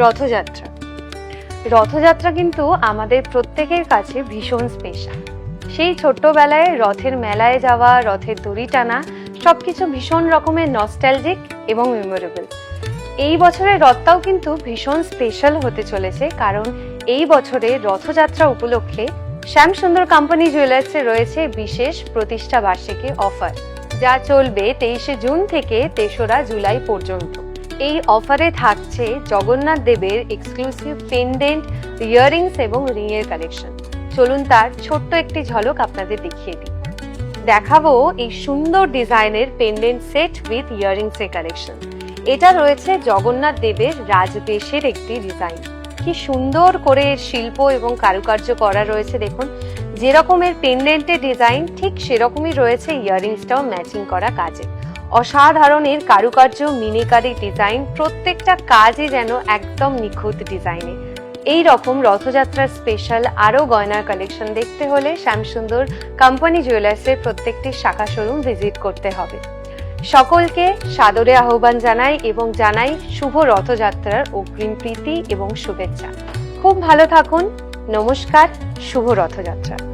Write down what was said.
রথযাত্রা। রথযাত্রা কিন্তু আমাদের প্রত্যেকের কাছে ভীষণ স্পেশাল সেই ছোট্টবেলায় রথের মেলায় যাওয়া, রথের দড়ি টানা, সবকিছু ভীষণ রকমের নস্টালজিক এবং মেমোরেবল এই বছরের রথটাও কিন্তু ভীষণ স্পেশাল হতে চলেছে, কারণ এই বছরে রথযাত্রা উপলক্ষে শ্যাম সুন্দর কোম্পানি জুয়েলার্সে রয়েছে বিশেষ প্রতিষ্ঠা বার্ষিকী অফার যা চলবে তেইশে জুন থেকে তেসরা জুলাই পর্যন্ত। এই অফারে থাকছে জগন্নাথ দেবের এক্সক্লুসিভ পেন্ডেন্ট ইয়ারিংস এবং রিংয়ের কালেকশন চলুন তার ছোট্ট একটি ঝলক আপনাদের দেখিয়ে দিই। দেখাবো এই সুন্দর ডিজাইনের পেন্ডেন্ট সেট উইথ ইয়াররিংস এর কালেকশন এটা রয়েছে জগন্নাথ দেবের রাজবেশের একটি ডিজাইন কি সুন্দর করে শিল্প এবং কারুকার্য করা রয়েছে দেখুন। যেরকমের পেন্ডেন্টের ডিজাইন ঠিক সেরকমই রয়েছে ইয়াররিংসটাও ম্যাচিং করা কাজে। অসাধারণের কারুকার্য, মিনিকারি ডিজাইন, প্রত্যেকটা কাজই যেন একদম নিখুঁত ডিজাইনে। এই রকম রথযাত্রার স্পেশাল আরও গয়নার কালেকশন দেখতে হলে শ্যামসুন্দর কোম্পানি জুয়েলার্সের প্রত্যেকটি শাখা শোরুম ভিজিট করতে হবে। সকলকে সাদরে আহ্বান জানাই এবং জানাই শুভ রথযাত্রার অগ্রিম প্রীতি এবং শুভেচ্ছা। খুব ভালো থাকুন, নমস্কার, শুভ রথযাত্রা।